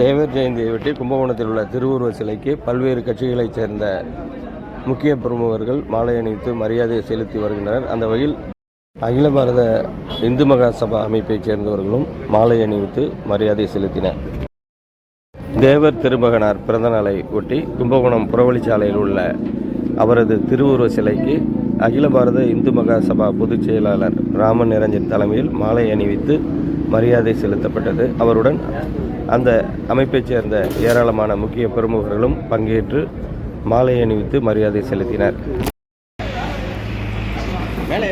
தேவர் ஜெயந்தியையொட்டி கும்பகோணத்தில் உள்ள திருவுருவ சிலைக்கு பல்வேறு கட்சிகளைச் சேர்ந்த முக்கிய பிரமுகர்கள் மாலை அணிவித்து மரியாதை செலுத்தி வருகின்றனர். அந்த வகையில் அகில பாரத இந்து மகா சபா அமைப்பைச் சேர்ந்தவர்களும் மாலை அணிவித்து மரியாதை செலுத்தினர். தேவர் திருமகனார் பிறந்தநாளை ஒட்டி கும்பகோணம் புறவழிச்சாலையில் உள்ள அவரது திருவுருவ சிலைக்கு அகில பாரத இந்து மகா சபா பொதுச் செயலாளர் ராமன் நிரஞ்சன் தலைமையில் மாலை அணிவித்து மரியாதை செலுத்தப்பட்டது. அவருடன் அந்த அமைப்பைச் சேர்ந்த ஏராளமான முக்கிய பிரமுகர்களும் பங்கேற்று மாலை அணிவித்து மரியாதை செலுத்தினர். மேலே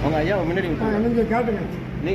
அவங்க ஐயா முன்னாடி நீங்க காட்டுங்க. நீ